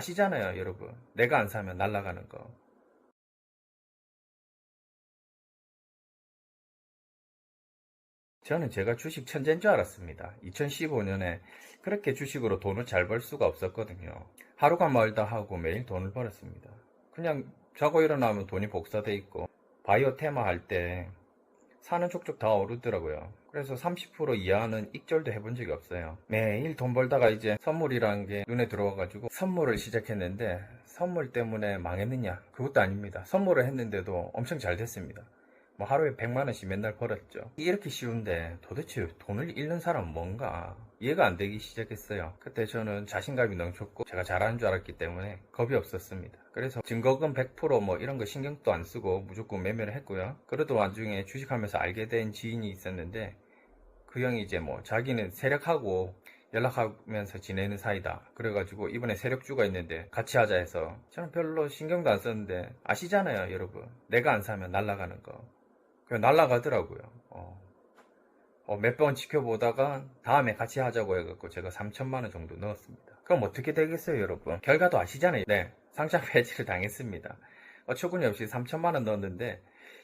아시잖아요, 여러분. 내가 안 사면 날아가는 거. 저는 제가 주식 천재인 줄 알았습니다. 2015년에 그렇게 주식으로 돈을 잘 벌 수가 없었거든요. 하루가 멀다 하고 매일 돈을 벌었습니다. 그냥 자고 일어나면 돈이 복사돼 있고 바이오 테마 할 때 사는 족족 다 오르더라고요. 그래서 30% 이하는 익절도 해본 적이 없어요. 매일 돈 벌다가 이제 선물이라는 게 눈에 들어와가지고 선물을 시작했는데 선물 때문에 망했느냐? 그것도 아닙니다. 선물을 했는데도 엄청 잘 됐습니다. 뭐 하루에 100만 원씩 맨날 벌었죠. 이렇게 쉬운데 도대체 돈을 잃는 사람은 뭔가 이해가 안 되기 시작했어요. 그때 저는 자신감이 넘쳤고 제가 잘하는 줄 알았기 때문에 겁이 없었습니다. 그래서 증거금 100%뭐 이런 거 신경도 안 쓰고 무조건 매매를 했고요. 그래도 나중에 주식하면서 알게 된 지인이 있었는데 그 형이 이제 뭐 자기는 세력하고 연락하면서 지내는 사이다. 그래가지고 이번에 세력주가 있는데 같이 하자 해서 저는 별로 신경도 안 썼는데 아시잖아요, 여러분. 내가 안 사면 날아가는 거. 그냥 날아가더라고요. 어. 몇 번 지켜보다가 다음에 같이 하자고 해갖고 제가 3천만 원 정도 넣었습니다. 그럼 어떻게 되겠어요, 여러분? 결과도 아시잖아요. 네, 상장 폐지를 당했습니다. 어처구니 없이 3천만 원 넣었는데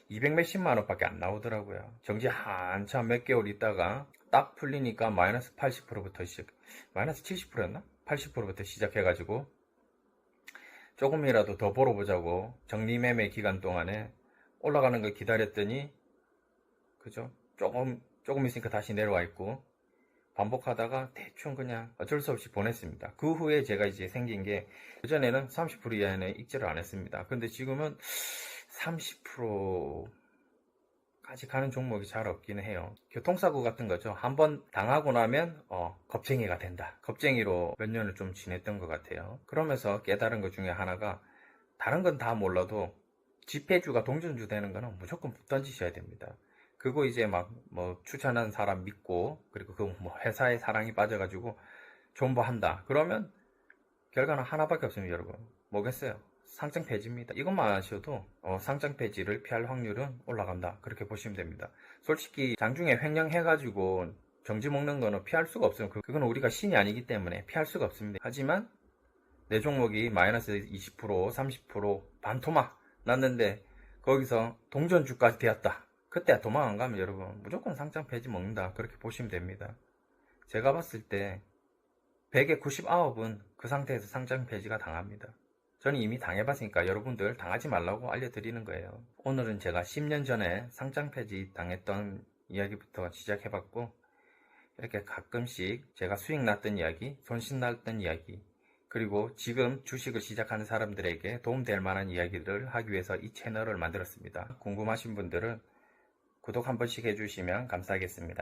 200 몇십만 원밖에 안 나오더라고요. 정지 한참 몇 개월 있다가 딱 풀리니까 마이너스 80%부터 시작, 마이너스 70%였나? 80%부터 시작해가지고 조금이라도 더 벌어보자고 정리매매 기간 동안에 올라가는 걸 기다렸더니 그죠? 조금 조금 있으니까 다시 내려와 있고 반복하다가 대충 그냥 어쩔 수 없이 보냈습니다. 그 후에 제가 이제 생긴 게 그전에는 30% 이하는 익절을 안 했습니다. 근데 지금은 30%까지 가는 종목이 잘 없기는 해요. 교통사고 같은 거죠. 한번 당하고 나면 어, 겁쟁이가 된다. 겁쟁이로 몇 년을 좀 지냈던 것 같아요. 그러면서 깨달은 것 중에 하나가 다른 건 다 몰라도 집회주가 동전주 되는 거는 무조건 던지셔야 됩니다. 그거 이제 막 뭐 추천하는 사람 믿고 그리고 그 뭐 회사의 사랑이 빠져가지고 존버한다. 그러면 결과는 하나밖에 없습니다, 여러분. 뭐겠어요? 상장 폐지입니다. 이것만 아셔도 어, 상장 폐지를 피할 확률은 올라간다. 그렇게 보시면 됩니다. 솔직히 장중에 횡령해가지고 정지 먹는 거는 피할 수가 없어요. 그- 그건 우리가 신이 아니기 때문에 피할 수가 없습니다. 하지만 내 종목이 마이너스 20%, 30% 반토막 났는데 거기서 동전주까지 되었다. 그때 도망 안 가면 여러분 무조건 상장 폐지 먹는다. 그렇게 보시면 됩니다. 제가 봤을 때 100에 99은 그 상태에서 상장 폐지가 당합니다. 저는 이미 당해봤으니까 여러분들 당하지 말라고 알려드리는 거예요. 오늘은 제가 10년 전에 상장 폐지 당했던 이야기부터 시작해봤고 이렇게 가끔씩 제가 수익 났던 이야기, 손실 났던 이야기, 그리고 지금 주식을 시작하는 사람들에게 도움될 만한 이야기를 하기 위해서 이 채널을 만들었습니다. 궁금하신 분들은 구독 한 번씩 해주시면 감사하겠습니다.